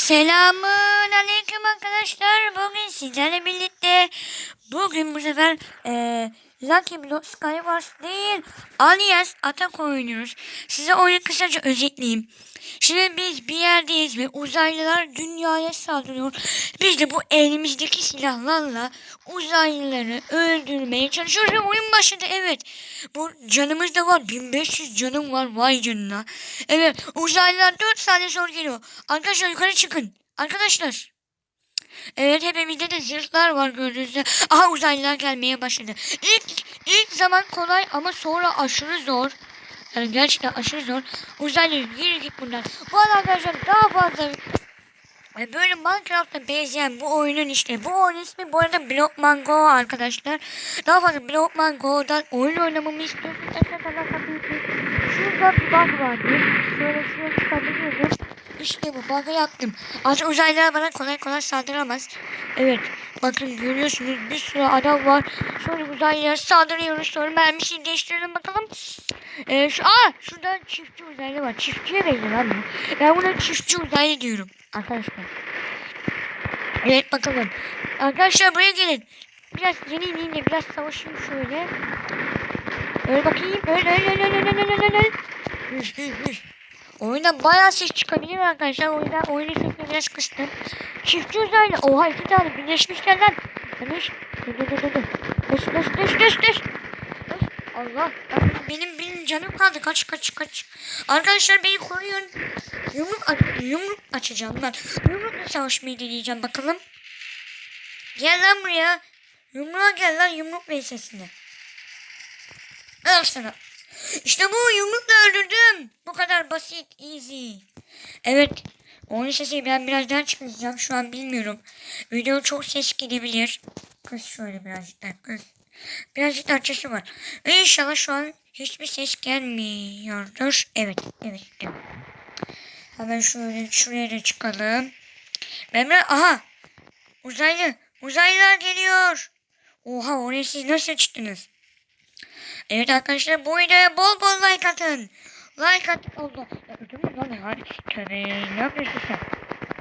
Selamun aleyküm arkadaşlar. Bugün sizlerle birlikte bugün bu sefer eee Lucky Block Skywars değil Alias Atak oynuyoruz. Size oyunu kısaca özetleyeyim. Şimdi biz bir yerdeyiz ve uzaylılar dünyaya saldırıyor. Biz de bu elimizdeki silahlarla uzaylıları öldürmeye çalışıyoruz ve oyun başladı. Evet bu canımız da var. 1500 canım var vay canına. Evet uzaylılar 4 saniye sonra geliyor. Arkadaşlar yukarı çıkın. Arkadaşlar. Evet hepimizde de zırhlar var gördüğünüz üzere. Aha uzaylılar gelmeye başladı. İlk, ilk zaman kolay ama sonra aşırı zor. Yani gerçekten aşırı zor. Uzaylı yürü git buradan. Bu arkadaşlar daha fazla böyle Minecraft'a benzeyen bu oyunun işte bu oyunun ismi bu arada Blockman arkadaşlar. Daha fazla Blockman Go'dan oyun oynamamı istiyorsanız aşağıdan tabii ki şurada bir bug vardı. Şöyle şuraya çıkabiliyorum. İşte bu bug'ı yaptım. Artık uzaylılar bana kolay kolay saldıramaz. Evet bakın görüyorsunuz bir sürü adam var. Sonra uzaylılara saldırıyoruz. Sonra mermisini değiştirelim bakalım. Ee, şu, aa şurada çiftçi uzaylı var. Çiftçiye benziyor lan bu. Ben buna çiftçi uzaylı diyorum. Arkadaşlar. Evet bakalım. Arkadaşlar buraya gelin. Biraz yeni de biraz savaşayım şöyle. Öyle bakayım. Öyle öyle öyle öyle öyle öyle Oyundan bayağı ses çıkabilir arkadaşlar. O oyunu sesini biraz kıstım. Çiftçi uzaylı. Oha iki tane birleşmişler lan. Dönüş. Dur dur dur dur. düş düş düş düş. Düş. Allah. Benim benim canım kaldı. Kaç kaç kaç. Arkadaşlar beni koruyun. Yumruk, aç- yumruk açacağım ben. Yumrukla savaşmayı deneyeceğim bakalım. Gel lan buraya. Yumruğa gel lan yumruk sesini. Al sana. İşte bu yumrukla öldürdüm. Bu kadar basit, easy. Evet. Onun sesi ben birazdan çıkacağım. Şu an bilmiyorum. Video çok ses gidebilir. Kız şöyle birazcık daha kız. Birazcık daha açısı var. İnşallah şu an hiçbir ses gelmiyordur. Evet, evet, evet. Hemen şöyle şuraya da çıkalım. Biraz, aha. Uzaylı. Uzaylılar geliyor. Oha oraya siz nasıl çıktınız? Evet arkadaşlar bu videoya bol bol like atın. Like at. Allah. Ya ödüm mü lan hadi. Tövbe ne yapıyorsun sen?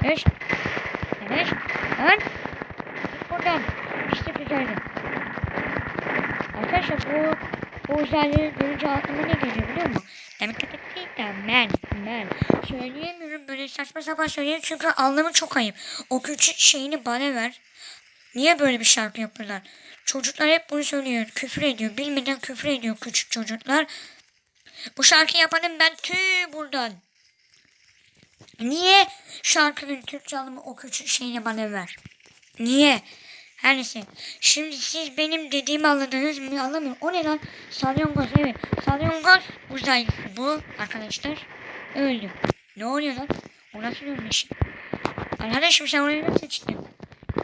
Evet. Evet. Lan. Git buradan. İşte uzaylı. Arkadaşlar bu bu uzaylıları görünce aklıma ne geliyor biliyor musun? Demek ki değil de men men. Söyleyemiyorum böyle saçma sapan söyleyeyim çünkü anlamı çok ayıp. O küçük şeyini bana ver. Niye böyle bir şarkı yapıyorlar? Çocuklar hep bunu söylüyor. Küfür ediyor. Bilmeden küfür ediyor küçük çocuklar. Bu şarkı yapanım ben tüy buradan. Niye şarkının Türkçe alımı o küçük şeyini bana ver? Niye? Her neyse. Şimdi siz benim dediğimi anladınız mı? Anlamıyorum. O ne lan? Salyongoz evet. Salyongoz uzaylısı bu arkadaşlar. Öldü. Ne oluyor lan? O nasıl ölmüş? Arkadaşım sen oraya nasıl çıktın?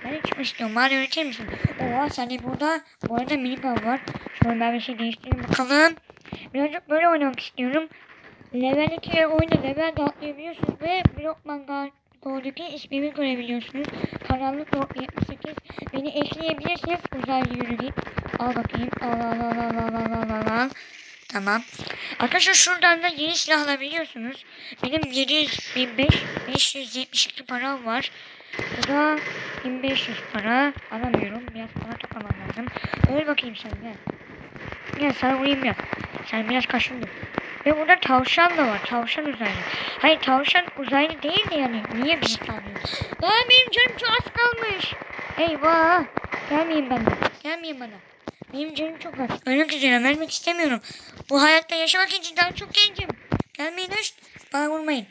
Ben çıkmak istiyorum. Bana öğretir misin? Oha sen de burada. Bu arada minik av var. Şöyle ben bir şey değiştireyim bakalım. Birazcık böyle oynamak istiyorum. Level 2 oyunda level de atlayabiliyorsunuz ve Blockman Go'daki ismimi görebiliyorsunuz. Karanlık Rock 78. Beni ekleyebilirsiniz. Uzaylı yürü git. Al bakayım. Al al al al al al al al al. Tamam. Arkadaşlar şuradan da yeni silah alabiliyorsunuz. Benim 700, 1500, 572 param var. Bu da 1500 para. Alamıyorum. Biraz para toplamam lazım. Öl bakayım sen gel. Gel sana vurayım biraz. Sen biraz kaşındın. Ve burada tavşan da var. Tavşan uzaylı. Hayır tavşan uzaylı değil de yani. Niye bizi sallıyor? Aa benim canım çok az kalmış. Eyvah. Gelmeyin bana. Gelmeyin bana. Benim canım çok az. Ölmek üzere. Ölmek istemiyorum. Bu hayatta yaşamak için daha çok gencim. Gelmeyin hoş. Bana vurmayın.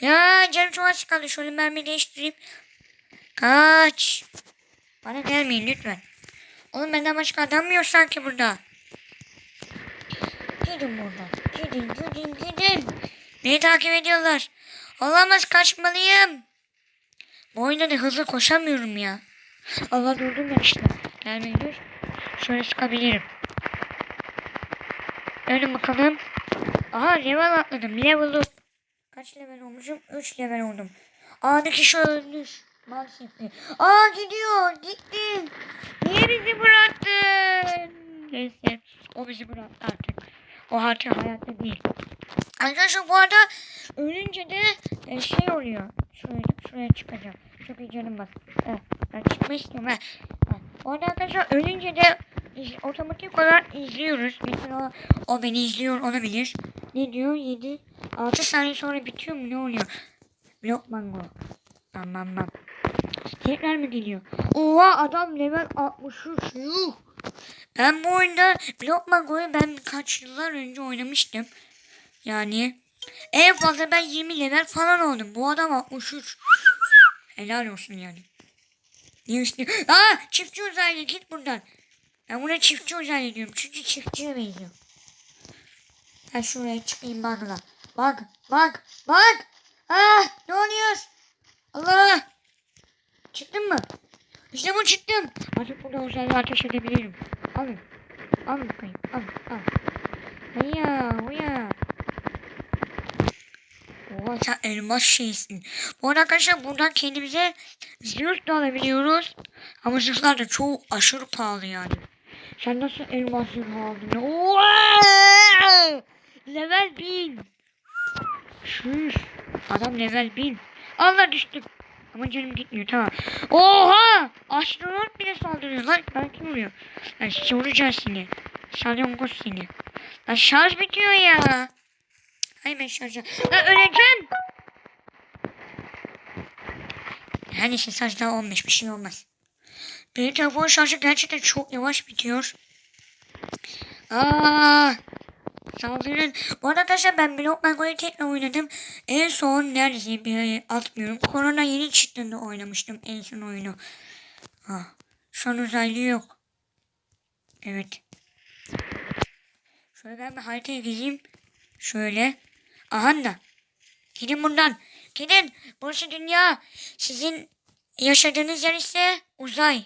Ya canım çok az kaldı. Şöyle mermi değiştireyim. Kaç. Bana gelmeyin lütfen. Oğlum benden başka adam yok sanki burada? Gidin buradan. Gidin gidin gidin. Beni takip ediyorlar. Olamaz kaçmalıyım. Bu oyunda da hızlı koşamıyorum ya. Allah durdum ben işte. Gelmeyin dur. Şöyle sıkabilirim. Öyle bakalım. Aha level atladım. Level up. Kaç level olmuşum? 3 level oldum. A'daki kişi ölmüş. Maalesef. Aa gidiyor. Gittin. Niye bizi bıraktın? Neyse. O bizi bıraktı artık. O artık hayatta değil. Arkadaşlar bu arada ölünce de e, şey oluyor. Şuraya, şuraya çıkacağım. Çok iyi canım bak. Ben istiyorum. Ha. Bu arada arkadaşlar ölünce de otomatik olarak izliyoruz. Mesela o beni izliyor olabilir. Ne diyor? 7 6 saniye sonra bitiyor mu? Ne oluyor? Blok mango. Bam bam. Tekrar mı geliyor? Oha adam level 63. Yuh. Ben bu oyunda Blok Mango'yu ben birkaç yıllar önce oynamıştım. Yani en fazla ben 20 level falan oldum. Bu adam 63. Helal olsun yani. Niye istiyor? Aa çiftçi uzaylı git buradan. Ben buna çiftçi uzaylı diyorum. Çünkü çiftçiye benziyor. Ben şuraya çıkayım bakla. Bak bak bak. Ah ne oluyor? Allah. Çıktın mı? İşte bu çıktım. Artık burada uzaylı ateş edebilirim. Alın. Al bakayım. Al al. Hayya huyya. Oha sen elmas şeysin. Bu arada arkadaşlar buradan kendimize zırh da alabiliyoruz. Ama zırhlar da çok aşırı pahalı yani. Sen nasıl elmas zırh aldın? Oha! Level 1000. Şuş. Adam level 1000. Allah düştüm. Ama canım gitmiyor tamam. Oha! Astronot bile saldırıyor lan. Ben kim vuruyor? Ben soracağım seni. Salyangoz seni. Lan şarj bitiyor ya. Ay ben şarja. Lan öleceğim. Yani işte sadece daha 15 bir şey olmaz. Benim telefon şarjı gerçekten çok yavaş bitiyor. Aa, saldırın. Bu arada arkadaşlar ben Block Mango'yu tekrar oynadım. En son neredeyse bir atmıyorum. Korona yeni çıktığında oynamıştım en son oyunu. Ah, şu an uzaylı yok. Evet. Şöyle ben bir haritaya gezeyim. Şöyle. Aha da. Gidin buradan. Gidin. Burası dünya. Sizin yaşadığınız yer ise uzay.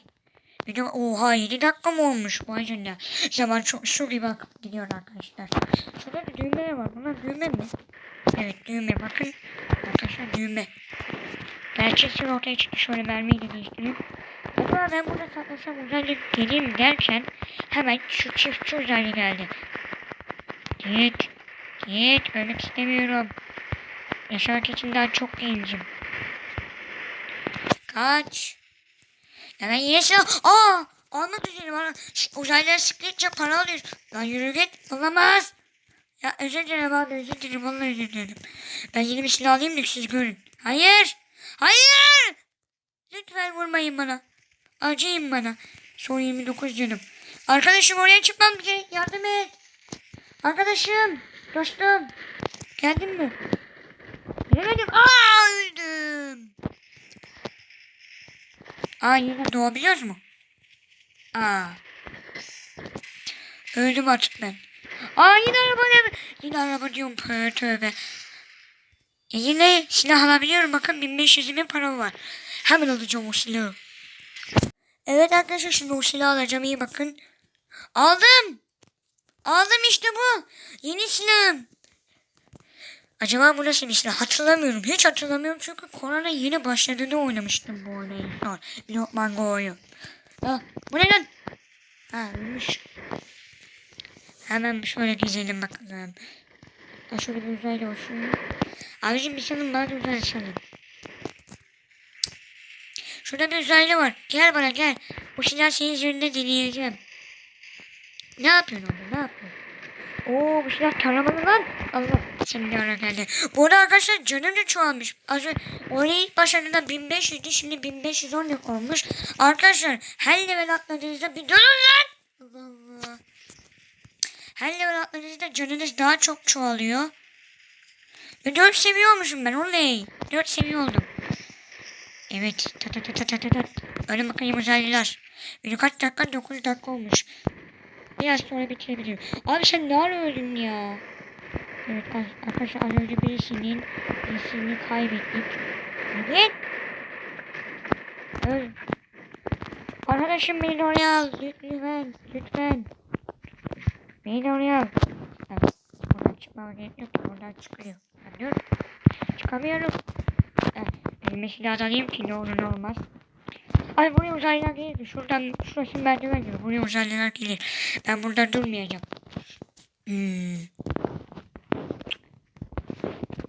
Bir de oha 7 dakika mı olmuş? Vay canına. Zaman çok su gibi gidiyor arkadaşlar. Şurada bir düğme var. Bunlar düğme mi? Evet düğme bakın. Arkadaşlar düğme. Gerçekten ortaya çıktı. Şöyle mermiyi de değiştireyim. Acaba ben burada saklasam uzaylı geleyim derken hemen şu çiftçi uzaylı geldi. Git. Git. Ölmek istemiyorum. Yaşamak için daha çok gencim. Kaç. Ben yine silah... Aa! Almak üzere bana. Şş, Uzaylılara sıktıkça para alıyor. Lan yürü git. Olamaz. Ya özür dilerim abi özür dilerim. Vallahi özür dilerim. Ben yeni bir silah alayım da siz görün. Hayır. Hayır. Lütfen vurmayın bana. Acıyın bana. Son 29 canım. Arkadaşım oraya çıkmam bize. Yardım et. Arkadaşım. Dostum. Geldin mi? Gelemedim. Aa öldüm. Aa yine doğabiliyoruz mu? Aa. Öldüm artık ben. Aa yine araba ne? Yine araba diyorum tövbe tövbe. E, yine silah alabiliyorum. Bakın 1500 bin para var. Hemen alacağım o silahı. Evet arkadaşlar şimdi o silahı alacağım. iyi bakın. Aldım. Aldım işte bu. Yeni silahım. Acaba bu nasıl bir silah? Hatırlamıyorum. Hiç hatırlamıyorum çünkü korona yeni başladığında oynamıştım bu oyunu son. Blok Mango oyun. Ha, bu ne lan? Ha ölmüş. Hemen şöyle gezelim bakalım. Ha şöyle bir uzaylı olsun. Abicim bir sanın bana da uzaylı sanın. Şurada bir uzaylı var. Gel bana gel. Bu silah senin üzerinde deneyeceğim. Ne yapıyorsun orada? Ne yapıyorsun? Oo bu silah taramalı lan. Allah ne ara geldi. Bu arada arkadaşlar canım da çoğalmış. Az önce oraya ilk başladığında 1500 idi şimdi 1510 olmuş. Arkadaşlar her level atladığınızda bir durun lan. Allah Allah. Her level atladığınızda canınız daha çok çoğalıyor. Ve 4 seviye olmuşum ben oley. 4 seviye oldum. Evet. Ta ta ta ta ta ta. Ölün bakayım uzaylılar. Benim kaç dakika? 9 dakika olmuş. Biraz sonra bitirebilirim. Abi sen ne ara öldün ya? Evet ar- arkadaşlar az önce birisinin birisini kaybettik. Evet. Öl. Arkadaşım beni oraya al. Lütfen. Lütfen. Beni oraya al. Evet. Buradan çıkmama gerek yok. ki, Buradan çıkıyor. Dur. Çıkamıyorum. Evet. Elime silah da alayım ki ne olur ne olmaz. Ay buraya uzaylılar gelir. Şuradan şurası merdiven gibi. Buraya uzaylılar gelir. Ben burada durmayacağım. Hmm.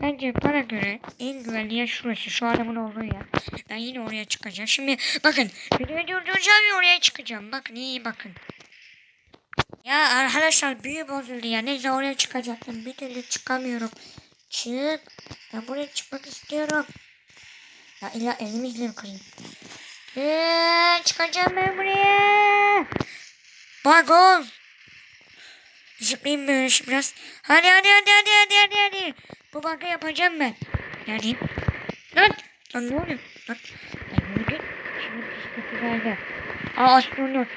Bence bana göre en güvenli yer şurası. Şu adamın olduğu yer. Ben yine oraya çıkacağım. Şimdi bakın. Videoyu durduracağım ve oraya çıkacağım. Bakın iyi bakın. Ya arkadaşlar büyü bozuldu ya. Neyse oraya çıkacaktım. Bir türlü çıkamıyorum. Çık. Ben buraya çıkmak istiyorum. Ya illa elimizle kırayım. Ee, çıkacağım ben buraya. Bak ol. Zıplayayım böyle biraz. Hadi hadi hadi hadi hadi hadi hadi. Bu bankı yapacağım ben. Neredeyim? Lan. Lan ne oluyor? Lan. Lan yürü git. Şimdi pis geldi. Aa astronot.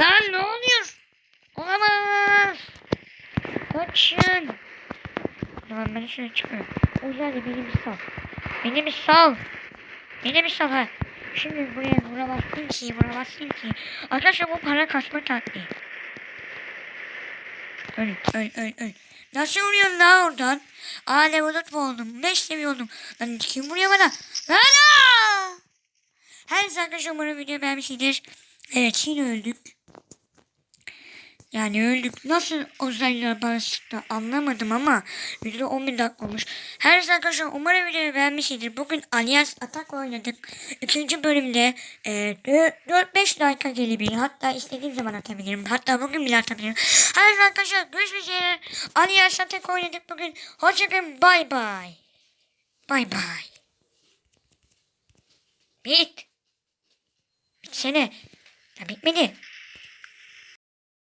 Lan ne oluyor? Olamaz. Kaçın. Tamam ben şöyle çıkıyorum. O yüzden de beni bir sal. Beni bir sal. Beni bir sal ha. Şimdi buraya vuramazsın ki vuramazsın ki. Arkadaşlar bu para kasma taktiği. Öl öl öl. Nasıl vuruyorsun lan oradan? Up oldum. 5 seviye oldum. Lan kim vuruyor bana? Lan! Her arkadaşlar umarım video beğenmişsinizdir. Evet yine öldük. Yani öldük. Nasıl uzaylılar bana sıktı anlamadım ama video 11 dakika olmuş. Her neyse arkadaşlar umarım videoyu beğenmişsinizdir. Bugün Alliance Atak oynadık. İkinci bölümde e, 4-5 dakika gelebilir. Hatta istediğim zaman atabilirim. Hatta bugün bile atabilirim. Her neyse arkadaşlar görüşmek üzere. Alliance Atak oynadık bugün. Hoşçakalın. Bay bay. Bay bay. Bit. Bitsene. Ya bitmedi.